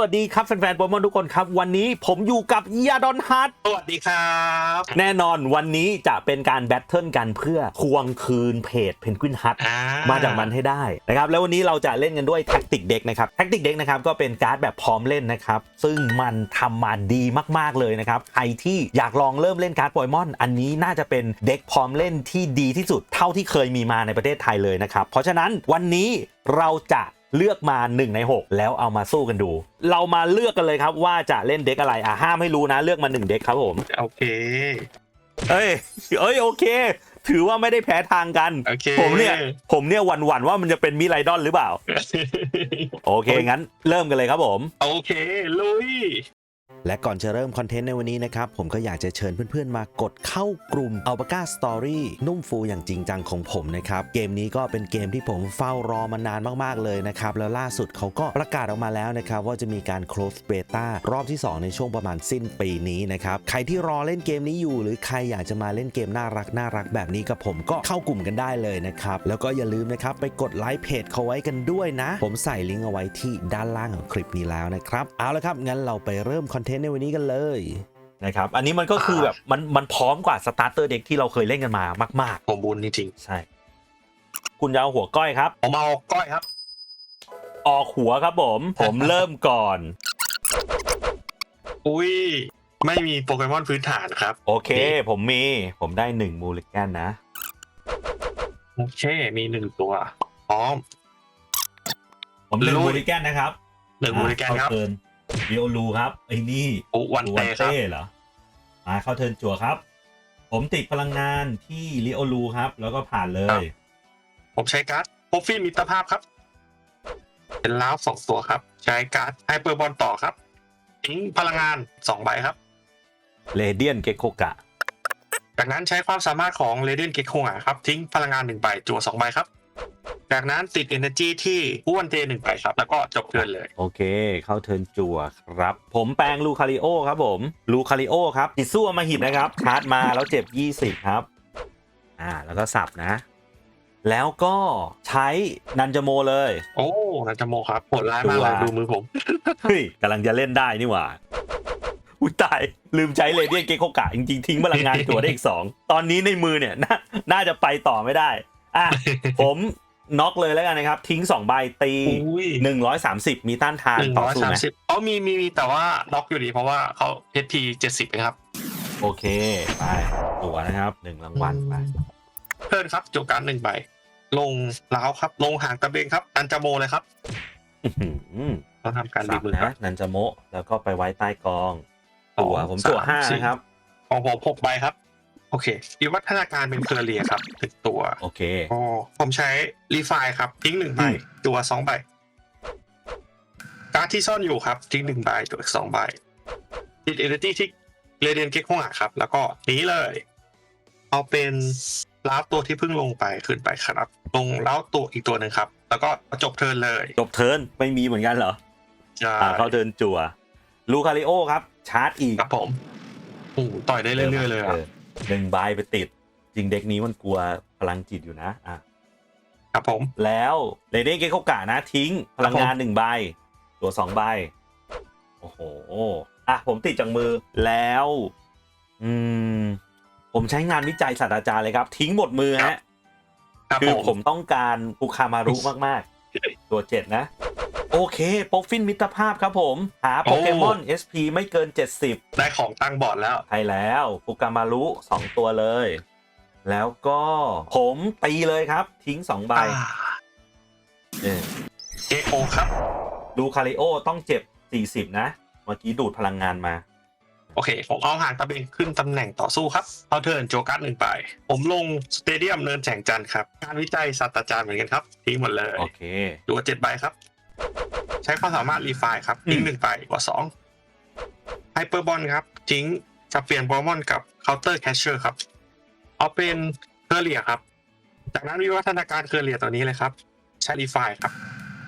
วัสดีครับแฟนๆโปเกมอนทุกคนครับ วันนี้ผมอยู่กับยาดอนฮัทสวัสดีครับ แน่นอนวันนี้จะเป็นการแบทเทิลกันเพื่อทวงคืนเพจเพนกวินฮัทอ่มาจากมันให้ได้นะครับแล้ววันนี้เราจะเล่นกันด้วยแท็กติกเด็กนะครับแท็กติกเด็กนะครับก็เป็นการ์ดแบบพร้อมเล่นนะครับซึ่งมันทำมาดีมากๆเลยนะครับใครที่อยากลองเริ่มเล่นการ์ดโปเกมอนอันนี้น่าจะเป็นเด็กพร้อมเล่นที่ดีที่สุดเท่าที่เคยมีมาในประเทศไทยเลยนะครับเพราะฉะนั้นวันนี้เราจะ เลือกมา 1 ใน 6 แล้วเอามาสู้กันดู เรามาเลือกกันเลยครับว่าจะเล่นเด็กอะไรอะห้ามให้รู้นะเลือกมา 1 เด็กครับผมโอเคเอ้ยเอ้ยโอเค ถือว่าไม่ได้แพ้ทางกันโอเคผมเนี่ยผมเนี่ยหวั่นๆว่ามันจะเป็นมิไรดอนหรือเปล่า โอเคงั้นเริ่มกันเลยครับผม โอเคลุย และก่อนจะเริ่มคอนเทนต์ในวันนี้นะครับ ผมก็อยากจะเชิญเพื่อนๆมากดเข้ากลุ่ม a l p a c a Story นุ่มฟูอย่างจริงจังของผมนะครับ เกมนี้ก็เป็นเกมที่ผมเฝ้ารอมานานมากๆเลยนะครับ แล้วล่าสุดเขาก็ประกาศออกมาแล้วนะครับ ว่าจะมีการ close beta รอบที่ 2 ในช่วงประมาณสิ้นปีนี้นะครับ ใครที่รอเล่นเกมนี้อยู่ หรือใครอยากจะมาเล่นเกมน่ารักน่ารักแบบนี้กับผมก็เข้ากลุ่มกันได้เลยนะครับแล้วก็อย่าลืมนะครับไปกดไลค์เพจเขาไว้กันด้วยนะ ผมใส่ลิงก์เอาไว้ที่ด้านล่างของคลิปนี้แล้วนะครับเอาละครับงั้นเราไปเริ่มคอนเทนต์ในวันนี้กันเลยนะครับ อันนี้มันก็คือแบบมันมันพร้อมกว่าสตาร์เตอร์เด็กที่เราเคยเล่นกันมามากผมบุญจริงๆ ใช่ คุณจะเอาหัวก้อยครับๆผมเอาก้อยครับ ออกหัวครับผม ผมเริ่มก่อน อุ้ย ไม่มีโปเกมอนพื้นฐานครับ โอเค ผมมี ผมได้หนึ่งมูลิแกนนะ โอเค มีหนึ่งตัวพร้อม ผมหนึ่งลุยมูลิแกนนะครับหนึ่งมูลิแกนครับเข้าเทิร์น วิโอลูครับไอ้นี่อุวันตัวเต้ครับเต้เหรอมาเข้าเทิร์นจั่วครับ ผมติดพลังงานที่ลิโอลูครับ แล้วก็ผ่านเลย ผมใช้การ์ดโปฟี่มิตรภาพครับ เป็นล้าวสองตัวครับ ใช้การ์ดไฮเปอร์บอลต่อครับทิ้งพลังงานสองใบครับเรเดียนเกโคกะ จากนั้นใช้ความสามารถของเรเดนเก k โ a ครับทิ้งพลังงานหนึ่งใบจั่วสองใบครับ จากนั้นติด Energy ที่อ้วนเทหนึ่งใบครับ แล้วก็จบเทิร์นเลย โอเค เข้าเทิร์นจั่วครับ ผมแปลงลูคาริโอครับผมลูคาริโอครับจิตสู้อมาหิตนะครับชาร์จมาแล้วเจ็บ 20 ครับ อ่า แล้วก็สับนะ แล้วก็ใช้นันจโมเลย โอ้นันจโมครับโหดร้ายมากเลยตัวดูมือผมเฮ้ยกำลังจะเล่นได้นี่หว่าอุ้ยตายลืมใช้เรเดียนเกโคกะจริงๆทิ้งพลังงานตัวได้อีกสองตอนนี้ในมือเนี่ยนาน่าจะไปต่อไม่ได้ อะ ผมน็อกเลยแล้วกันนะครับ ทิ้ง2ใบตีอุ้ย130มีต้านทานหนึ่งต่อร้อยสู้สามไหมสิบอ๋อมีมีมีแต่ว่าน็อกอยู่ดีเพราะว่าเขา HP เจ็ดสิบเองครับ โอเค ไปตัวนะครับหนึ่งรางวัลไปเพิ่นครับจบการหนึ่งใบ ลงล้าวครับ ลงหางตะเบงครับนันจโมเลยครับอื้อหือเราทำการสัดีบมือครันะบนันจาโมะแล้วก็ไปไว้ใต้กอง ตัวผมตัวสห้าสี่นะครับของผมหกใบครับ โอเควิวัฒนาการเป็นเครือเรียครับหนึ่งตัว โอเคอ๋อผมใช้รีไฟครับทิ้งหนึ่งใบอืมตัวสองใบการดที่ซ่อนอยู่ครับทิ้งหนึ่งใบตัวอีกสองใบติดเอเนจีที่เรเดียนเก็กห้องครับ แล้วก็หนีเลย เอาเป็นล้าวตัวที่เพิ่งลงไปขึ้นไปครับ ลงล้าวตัวอีกตัวหนึ่งครับ แล้วก็จบเทิร์นเลย จบเทิร์นไม่มีเหมือนกันเหรอใช่อ่าเข้าเทิร์นจั่วลูคาริโอครับ ชาร์จอีกครับผมโอ้โหต่อยได้เรื่อยๆเลยอะ หนึ่งใบไปติด จริงเด็กนี้มันกลัวพลังจิตอยู่นะอะครับผม แล้วเรเดนเกโคกะนะทิ้งพลังงานหนึ่งใบ ตัวสองใบ โอ้โห อะ ผมติดจากมือแล้ว อืม ผมใช้งานวิจัยศาสตราจารย์เลยครับ ทิ้งหมดมือฮะครับคือผผมมต้องการอุคามารุมากๆ ตัวเจ็ดนะ โอเคโปกฟินมิตรภาพครับผม หาโปเกมอน SP ไม่เกิน 70 ได้ของตั้งบอร์ดแล้ว ใช่แล้วฟุกามารุ 2 ตัวเลย แล้วก็ผมตีเลยครับ ทิ้ง 2 ใบอ่าเออเกโอครับ ดูคาริโอต้องเจ็บ 40 นะ เมื่อกี้ดูดพลังงานมาโอเค ผมเอาหางตะเบงขึ้นตำแหน่งต่อสู้ครับเอาเทิร์นโจกัสหนึ่งไป ผมลงสเตเดียมเนินแสงจันทร์ครับ การวิจัยศาสตราจารย์เหมือนกันครับทิ้งหมดเลย โอเคตัวเจ็ดใบครับ ใช้ความสามารถรีไฟล์ครับทิ้งอืมหนึ่งใบกว่าสองไฮเปอร์บอลครับทิ้งจะเปลี่ยนโปเกมอนกับเคาน์เตอร์แคชเชอร์ครับ เอาเป็นเคอร์เรียครับ จากนั้นวิวัฒนาการเคอร์เรียตัวนี้เลยครับใช้รีไฟล์ครับ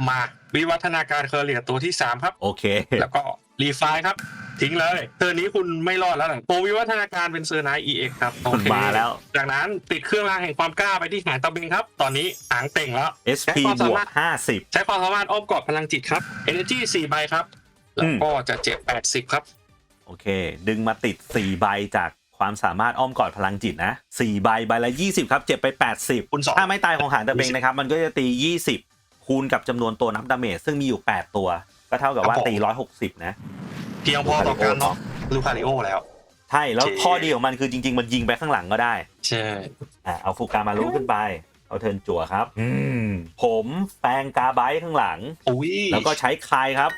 มาวิวัฒนาการเคอร์เรียตัวที่สามครับ โอเค แล้วก็ รีไฟล์ครับ ทิ้งเลยเทอร์นี้คุณไม่รอดแล้วหลังโปรวิวัฒนาการเป็นเซอร์ไนท์ EX ครับโอเคมาแล้ว จากนั้นติดเครื่องรางแห่งความกล้าไปที่หางตะเบงครับ ตอนนี้หางเต่งแล้ว SP บวก50ใช้ความสามารถอ้อมกอดพลังจิตครับ Energy 4ใบครับ แล้วก็จะเจ็บแปดสิบครับ โอเค ดึงมาติด4ใบจากความสามารถอ้อมกอดพลังจิตนะ4ใบใบละ20ครับเจ็บไป80คูณสองถ้าไม่ตายของหางตะเบง20นะครับมันก็จะตี20คูณกับจำนวนตัวนับดาเมจซึ่งมีอยู่ 8 ตัว ก็เท่ากับว่าครับผมตี160นะ เพียงพอต่อการน็อกลูคาริโอแล้ว ใช่ แล้วโอเคข้อดีของมันคือจริง ๆ มันยิงไปข้างหลังก็ได้ ใช่อะเอาฟูกามารุขึ้นไป เอาเทิร์นจั่วครับ อืม ผมแปลงกาไบต์ข้างหลังอุ้ยแล้วก็ใช้คลายครับ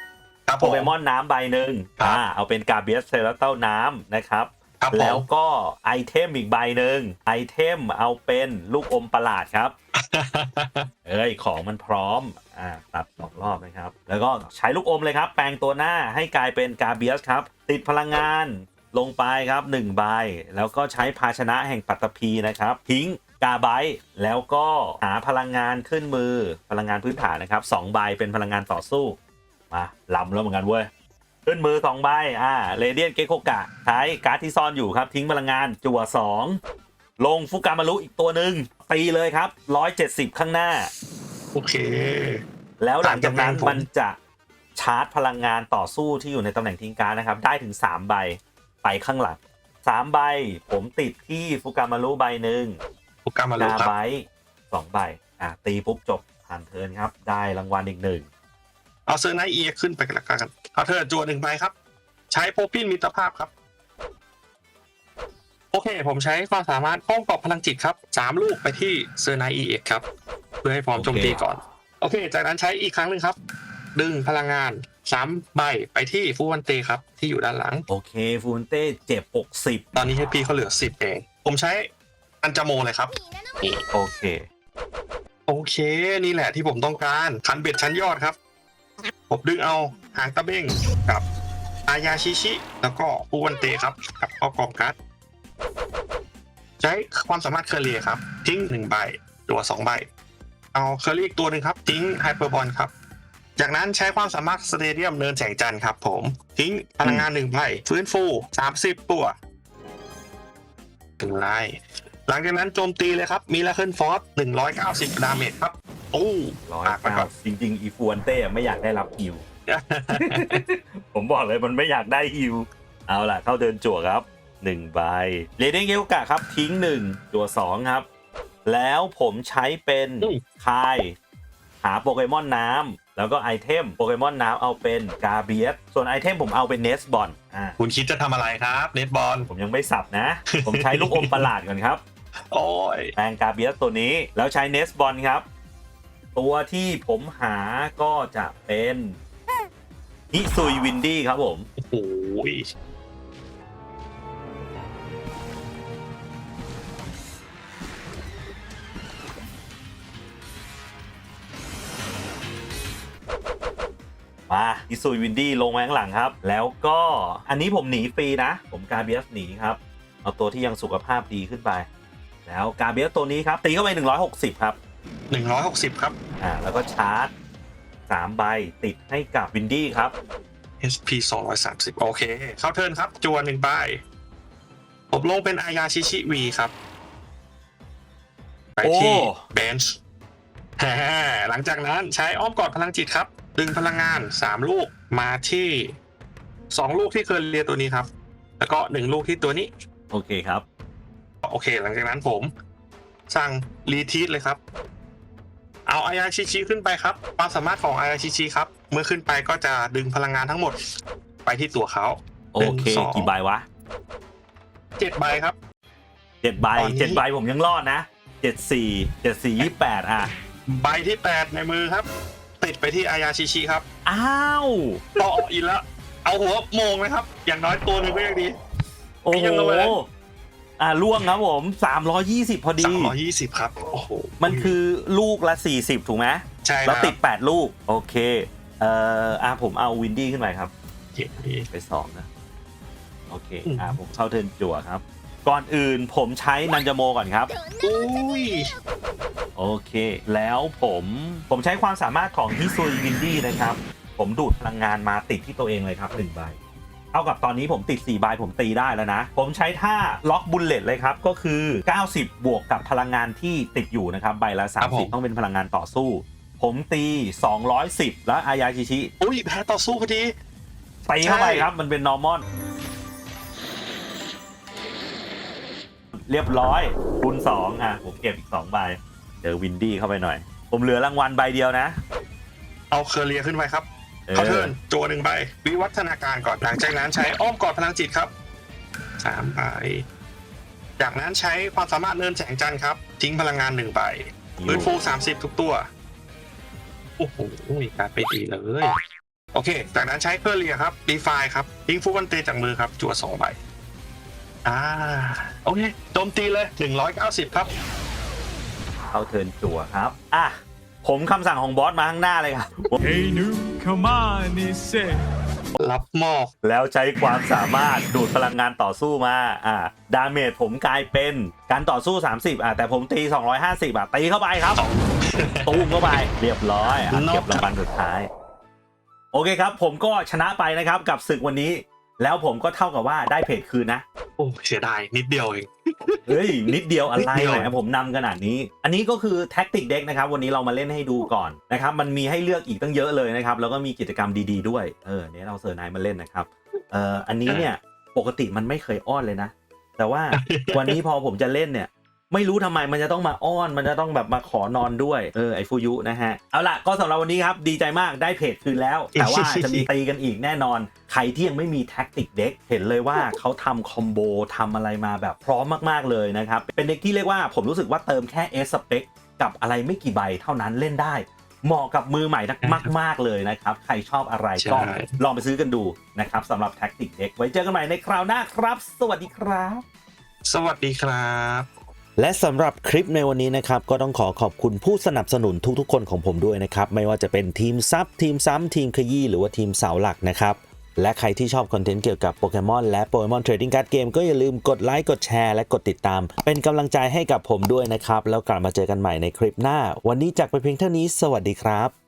ครับโปผมเกมอนน้ำใบหนึ่งครับอ่าเอาเป็นกาเบียสเซราเต้าน้ำนะครับ ครับผแล้วมก็ไอเทมอีกใบหนึ่งไอเทมเอาเป็นลูกอมประหลาดครับ เอ้ยของมันพร้อม อ่าตัดสองรอบนะครับ แล้วก็ใช้ลูกอมเลยครับ แปลงตัวหน้าให้กลายเป็นกาเบียสครับ ติดพลังงานลงไปครับ1ใบ แล้วก็ใช้ภาชนะแห่งปัตตภีนะครับ ทิ้งกาไบต์แล้วก็หาพลังงานขึ้นมือพลังงานพื้นฐานนะครับ2ใบเป็นพลังงานต่อสู้ มาลำแล้วเหมือนกันเว้ย ขึ้นมือ2ใบอ่าเรเดียนเกโคกะใช้การ์ดที่ซ่อนอยู่ครับ ทิ้งพลังงานจั่ว2ลงฟุกามารุอีกตัวหนึ่งตีเลยครับ170ข้างหน้า โอเค แล้วหลังจากนั้นต่างจากผมมันจะชาร์จพลังงานต่อสู้ที่อยู่ในตำแหน่งทิ้งการดนะครับ ได้ถึง3ใบไปข้างหลัง3ใบ ผมติดที่ฟุกามารุใบหนึ่งโปรแกรมมารู้นาครับไบสองใบอะตีปุ๊บจบผ่านเทิร์นครับ ได้รางวัลอีกหนึ่ง เอาเซอร์ไนท์เอขึ้นไปกันละกันเอาเธอจัวหนึ่งใบครับ ใช้โพปินมิตรภาพครับ โอเค ผมใช้ความสามารถป้องกอบพลังจิตครับสามลูกไปที่เซอร์ไนท์เอครับ เพื่อให้พร้อมโจมตีก่อน โอเค จากนั้นใช้อีกครั้งหนึ่งครับ ดึงพลังงานสามใบไปที่ฟูวันเตครับ ที่อยู่ด้านหลัง โอเคฟูนเต้เจ็บตอนนี้ให้พี่เขาเหลือสิบเอง ผมใช้อันจาโมเลยครับนี่60โอเค โอเค นี่แหละที่ผมต้องการคันเบ็ดชั้นยอดครับ ผมดึงเอาหางตะเบ้งกับอายาชิชิ แล้วก็ปูวันเตครับกับเข้ากองการ์ดใช้ความสามารถเคอร์เรียครับ ทิ้งหนึ่งใบตัวสองใบ เอาเคอร์เรียอีกตัวหนึ่งครับ ทิ้งไฮเปอร์บอลครับ จากนั้นใช้ความสามารถสเตเดียมเนินแสงจันทร์ครับผม ทิ้งพลังงานหนึ่งใบฟื้นฟู30ตัวถึงไล่หลังจากนั้นโจมตีเลยครับ มีลาเคิลฟอร์ส190ดาเมจครับ ตู้ร้อยปากไปก่เก้าอนจริงๆ อีฟูนเต้ไม่อยากได้รับฮิว ผมบอกเลยมันไม่อยากได้ฮิว เอาล่ะ เข้าเดินจั่วครับ1ใบเรเดนเกลกะครับทิ้ง1จั่ว2ครับ แล้วผมใช้เป็นอืมคายหาโปเกมอนน้ำแล้วก็ไอเทมโปเกมอนน้ำเอาเป็นกาเบียสส่วนไอเทมผมเอาเป็นเนสบอลอ่าคุณคิดจะทำอะไรครับเนตบอลผมยังไม่สับนะ ผมใช้ลูกอมประหลาดก่อนครับ โอ้ยแปลงกาเบียสตัวนี้แล้วใช้เนสบอลครับ ตัวที่ผมหาก็จะเป็นฮิซุยวินดี้ครับผม โอ้โหยมาฮิซุยวินดี้ลงมาข้างหลังครับ แล้วก็อันนี้ผมหนีฟรีนะ ผมกาเบียสหนีครับ เอาตัวที่ยังสุขภาพดีขึ้นไป แล้วกาเบียสตัวนี้ครับ ตีเข้าไป 160 ครับ 160ครับ อ่าแล้วก็ชาร์จ3ใบติดให้กับวินดี้ครับ SP 230โอเค เข้าเทิร์นครับ จวนหนึ่งใบผมลงเป็นอายาชิชิวีครับ ไปที่โอ้ เบนช์หลังจากนั้นใช้อ้อมกอดพลังจิตครับ ดึงพลังงาน3ลูกมาที่2ลูกที่เคยเรียตัวนี้ครับ แล้วก็1ลูกที่ตัวนี้ โอเคครับ โอเค หลังจากนั้นผม สั่งรีทีสเลยครับ เอาอายาชิชิขึ้นไปครับ ความสามารถของอายาชิชิครับ เมื่อขึ้นไปก็จะดึงพลังงานทั้งหมด ไปที่ตัวเขาโอเคหนึ่งสองกี่ใบวะเจ็ดใบครับเจ็ดใบตอนนี้เจ็ดใบผมยังรอดนะเจ็ดสี่เจ็ดสี่ยี่แปดอะ ใบที่แปดในมือครับ ติดไปที่อายาชิชิครับ อ้าวต่ออินแล้วเอาหัวโมงนะครับ อย่างน้อยตัวหนึ่งก็ยังดีโอ้ยัโหงเอาไว้นะอ่าล่วงครับผมสามร้อยี่สิบพอดีสามร้อยยี่สิบครับ โอ้โห มันคือลูกละสี่สิบถูกไหมใช่คแล้รัวบติดแปดลูก โอเค เอ่ออ่าผมเอาวินดี้ขึ้นไปครับเจ็ดนี่ไปสองนะ โอเคอืมอ่าผมเข้าเทิร์นจั่วครับ ก่อนอื่นผมใช้นันจาโมก่อนครับ อุ้ย โอเค แล้วผมผมใช้ความสามารถของฮิซุยวินดี้นะครับ ผมดูดพลังงานมาติดที่ตัวเองเลยครับหนึ่งใบ เท่ากับตอนนี้ผมติด4ใบผมตีได้แล้วนะ ผมใช้ท่าล็อกบุลเลตเลยครับ ก็คือ 90 บวกกับพลังงานที่ติดอยู่นะครับ ใบละ ครับผม 30 ต้องเป็นพลังงานต่อสู้ ผมตี 210 แล้วอายาชิชิอุ้ยแพ้ต่อสู้พอดี ตีเข้าไปใช่ครับ มันเป็นนอร์มอน เรียบร้อยคูณสองอะ ผมเก็บอีกสองใบเจอวินดี้เข้าไปหน่อย ผมเหลือรางวัลใบเดียวนะ เอาเคอร์เรียขึ้นไปครับ เออเขาเทิร์นจัวหนึ่งใบวิวัฒนาการก่อนหลังจากนั้นใช้อ้อมกอดพลังจิตครับสามใบจากนั้นใช้ความสามารถเนินแสงจันทร์ครับ ทิ้งพลังงานหนึ่งใบพื้นฟูสามสิบทุกตัวโอ้โหการไปดีเลย โอเค จากนั้นใช้เคอร์เรียครับดีไฟครับทิ้งฟูวันเตจากมือครับ จัวสองใบอ่าโอเคโจมตีเลยหนึ่งร้อยเก้าสิบครับเข้าเทิร์นจั่วครับ อะ ผมคำสั่งของบอสมาข้างหน้าเลยครับ Hey new, come on, he said. รับมอบแล้วใช้ความสามารถดูดพลังงานต่อสู้มา อ่า ดาเมจผมกลายเป็นการต่อสู้ 30 อะแต่ผมตี 250 อะตีเข้าไปครับ ตูมเข้าไป เรียบร้อยอะนอกเก็บรางวัลสุดท้าย โอเคครับ ผมก็ชนะไปนะครับกับศึกวันนี้ แล้วผมก็เท่ากับว่าได้เพจคืนนะ โอ้เสียดายนิดเดียวเอง เฮ้ย นิดเดียวอะไรนิดเดียวแหมผมนำขนาดนี้ อันนี้ก็คือแท็กติกเด็กนะครับ วันนี้เรามาเล่นให้ดูก่อนนะครับ มันมีให้เลือกอีกตั้งเยอะเลยนะครับ แล้วก็มีกิจกรรมดีๆด้วย เออเนี่ยเราเซอร์นายมาเล่นนะครับ เอ่อ อันนี้เนี่ยปกติมันไม่เคยอ้อนเลยนะ แต่ว่าวันนี้พอผมจะเล่นเนี่ย ไม่รู้ทำไมมันจะต้องมาอ้อนมันจะต้องแบบมาขอนอนด้วยเออไอฟูยุนะฮะเอาล่ะก็สำหรับวันนี้ครับดีใจมากได้เพจคืนแล้ว แต่ว่าจะมีตีกันอีกแน่นอน ใครที่ยังไม่มีแท็กติกเด็กเห็นเลยว่าเขาทำคอมโบทำอะไรมาแบบพร้อมมากๆเลยนะครับ เป็นเด็กที่เรียกว่าผมรู้สึกว่าเติมแค่เอสสเปคกับอะไรไม่กี่ใบเท่านั้นเล่นได้เหมาะกับมือใหม่มากๆเลยนะครับ ใครชอบอะไรก็ใช่ลองไปซื้อกันดูนะครับสำหรับแท็กติกเด็กไว้เจอกันใหม่ในคราวหน้าครับ สวัสดีครับ สวัสดีครับ และสำหรับคลิปในวันนี้นะครับก็ต้องขอขอบคุณผู้สนับสนุนทุกๆ คนของผมด้วยนะครับ ไม่ว่าจะเป็นทีมซับทีมซ้ำทีมขยี้หรือว่าทีมเสาหลักนะครับ และใครที่ชอบคอนเทนต์เกี่ยวกับโปเกมอนและโปเกมอนเทรดดิ้งการ์ดเกมก็อย่าลืมกดไลค์กดแชร์และกดติดตาม เป็นกำลังใจให้กับผมด้วยนะครับ แล้วกลับมาเจอกันใหม่ในคลิปหน้า วันนี้จากไปเพียงเท่านี้ สวัสดีครับ